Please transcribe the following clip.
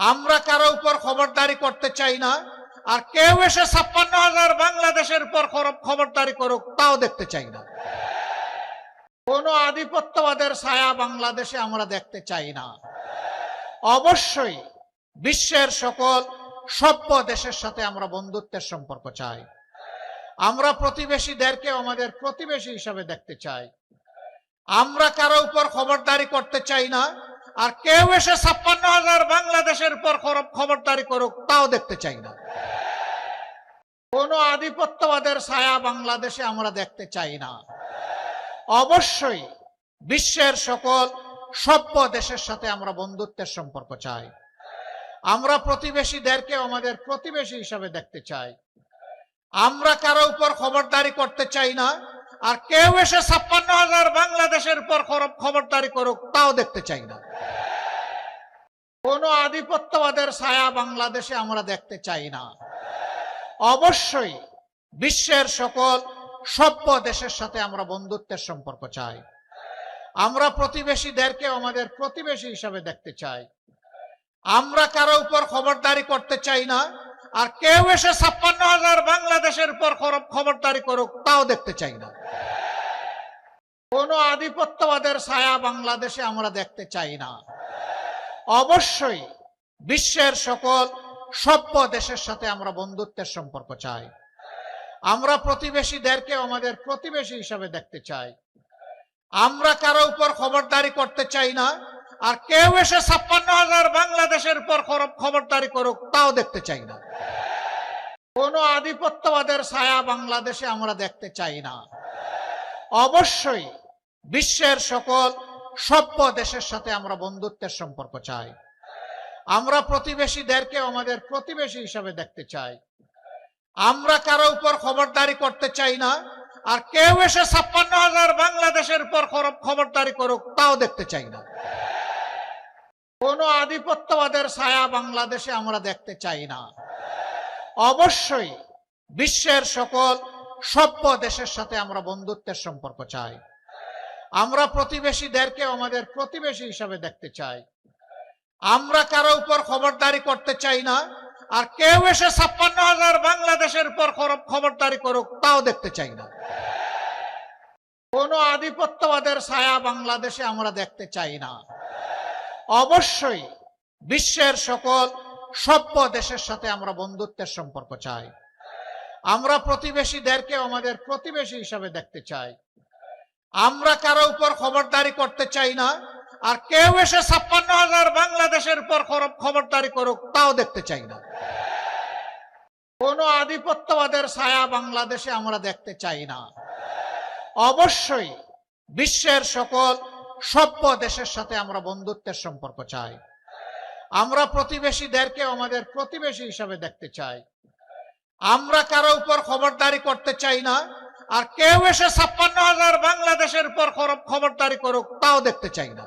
আমরা কারও উপর খবরদারি করতে চাই না। আর কেউ এসে ছাপ্পান্ন হাজার বাংলাদেশের উপর খবরদারি করুক, তাও দেখতে চাই না। কোন আধিপত্যবাদের ছায়া বাংলাদেশে আমরা দেখতে চাই না। অবশ্যই বিশ্বের সকল সভ্য দেশের সাথে আমরা বন্ধুত্বের সম্পর্ক চাই। আমরা প্রতিবেশীদেরকে আমাদের প্রতিবেশী হিসাবে দেখতে চাই। আমরা কারও উপর খবরদারি করতে চাই না। আর কেউ এসে ছাপ্পান্ন হাজার বাংলাদেশের উপর খবরদারি করুক, তাও দেখতে চাই না। কোন আধিপত্যবাদের ছায়া বাংলাদেশে আমরা দেখতে চাই না। অবশ্যই বিশ্বের সকল সভ্য দেশের সাথে আমরা বন্ধুত্বের সম্পর্ক চাই। আমরা প্রতিবেশীদেরকে আমাদের প্রতিবেশী হিসাবে দেখতে চাই। আমরা কারও উপর খবরদারি করতে চাই না, আর কেউ এসে ছাপ্পান্ন হাজার বাংলাদেশের উপর খবরদারি করুক, তাও দেখতে চাই না। কোন আধিপত্যবাদের ছায়া বাংলাদেশে আমরা দেখতে চাই না। অবশ্যই বিশ্বের সকল সভ্য দেশের সাথে আমরা বন্ধুত্বের সম্পর্ক চাই। আমরা প্রতিবেশীদেরকে আমাদের প্রতিবেশী হিসাবে দেখতে চাই। আমরা কারও উপর খবরদারি করতে চাই না, আর কেউ এসে ছাপ্পান্ন হাজার বাংলাদেশের উপর খবরদারি করুক, তাও দেখতে চাই না। কোন আধিপত্যবাদের ছায়া বাংলাদেশে আমরা দেখতে চাই না। অবশ্যই বিশ্বের সকল সভ্য দেশের সাথে আমরা বন্ধুত্বের সম্পর্ক চাই। আমরা প্রতিবেশীদেরকে আমাদের প্রতিবেশী হিসাবে দেখতে চাই। আমরা কারও উপর খবরদারি করতে চাই না, আর কেউ এসে ছাপ্পান্ন হাজার বাংলাদেশের উপর খবরদারি করুক, তাও দেখতে চাই না। কোন আধিপত্যবাদের ছায়া বাংলাদেশে আমরা দেখতে চাই না। অবশ্যই বিশ্বের সকল সভ্য দেশের সাথে আমরা বন্ধুত্বের সম্পর্ক চাই। আমরা প্রতিবেশীদেরকে আমাদের প্রতিবেশী হিসাবে দেখতে চাই। আমরা কারও উপর খবরদারি করতে চাই না, আর কেউ এসে ছাপ্পান্ন হাজার বাংলাদেশের উপর খবরদারি করুক, তাও দেখতে চাই না। কোন আধিপত্যবাদের ছায়া বাংলাদেশে আমরা দেখতে চাই না। অবশ্যই বিশ্বের সকল সভ্য দেশের সাথে আমরা বন্ধুত্বের সম্পর্ক চাই। আমরা প্রতিবেশীদেরকে আমাদের প্রতিবেশী হিসাবে দেখতে চাই। আমরা কারও উপর খবরদারি করতে চাই না, আর কেউ এসে ছাপ্পান্ন হাজার বাংলাদেশের উপর খবরদারি করুক, তাও দেখতে চাই না। কোন আধিপত্যবাদের ছায়া বাংলাদেশে আমরা দেখতে চাই না। অবশ্যই বিশ্বের সকল সভ্য দেশের সাথে আমরা বন্ধুত্বের সম্পর্ক চাই। আমরা প্রতিবেশীদেরকে আমাদের প্রতিবেশী হিসাবে দেখতে চাই। আমরা কারও উপর খবরদারি করতে চাই না, আর কেউ এসে ছাপ্পান্ন হাজার বাংলাদেশের উপর খবরদারি করুক, তাও দেখতে চাই না। কোন আধিপত্যবাদের ছায়া বাংলাদেশে আমরা দেখতে চাই না। অবশ্যই বিশ্বের সকল সভ্য দেশের সাথে আমরা বন্ধুত্বের সম্পর্ক চাই। আমরা প্রতিবেশীদেরকে আমাদের প্রতিবেশী হিসাবে দেখতে চাই। আমরা কারও উপর খবরদারি করতে চাই না আর কেউ এসে ছাপ্পান্ন হাজার বাংলাদেশের উপর খবরদারি করুক তাও দেখতে চাই না।